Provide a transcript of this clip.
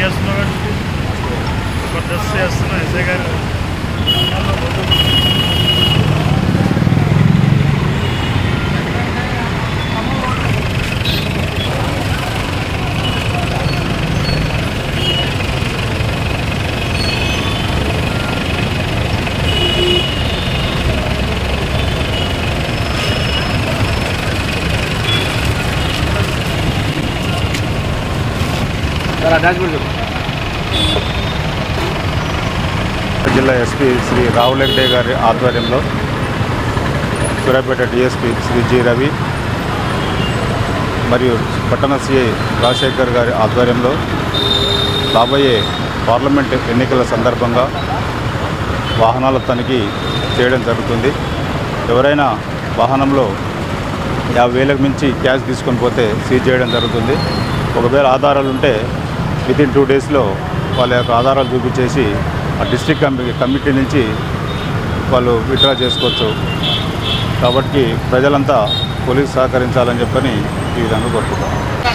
చేస్తున్నాం కొత్త చేస్తున్నాం ఇదే గారు జిల్లా ఎస్పీ శ్రీ రావుల్ హెగ్డే గారి ఆధ్వర్యంలో సూర్యాపేట డిఎస్పీ శ్రీ జి రవి మరియు పట్టణ సిఐ రాజశేఖర్ గారి ఆధ్వర్యంలో రాబోయే పార్లమెంట్ ఎన్నికల సందర్భంగా వాహనాల తనిఖీ చేయడం జరుగుతుంది. ఎవరైనా వాహనంలో యాభై వేలకు మించి క్యాష్ తీసుకొని పోతే సీజ్ చేయడం జరుగుతుంది. ఒకవేళ ఆధారాలు ఉంటే వితిన్ టూ డేస్లో వాళ్ళ యొక్క ఆధారాలు చూపించేసి ఆ డిస్ట్రిక్ట్ కమిటీ కమిటీ నుంచి వాళ్ళు విత్డ్రా చేసుకోవచ్చు. కాబట్టి ప్రజలంతా పోలీసు సహకరించాలని చెప్పని ఈ విధంగా కోరుకుంటాం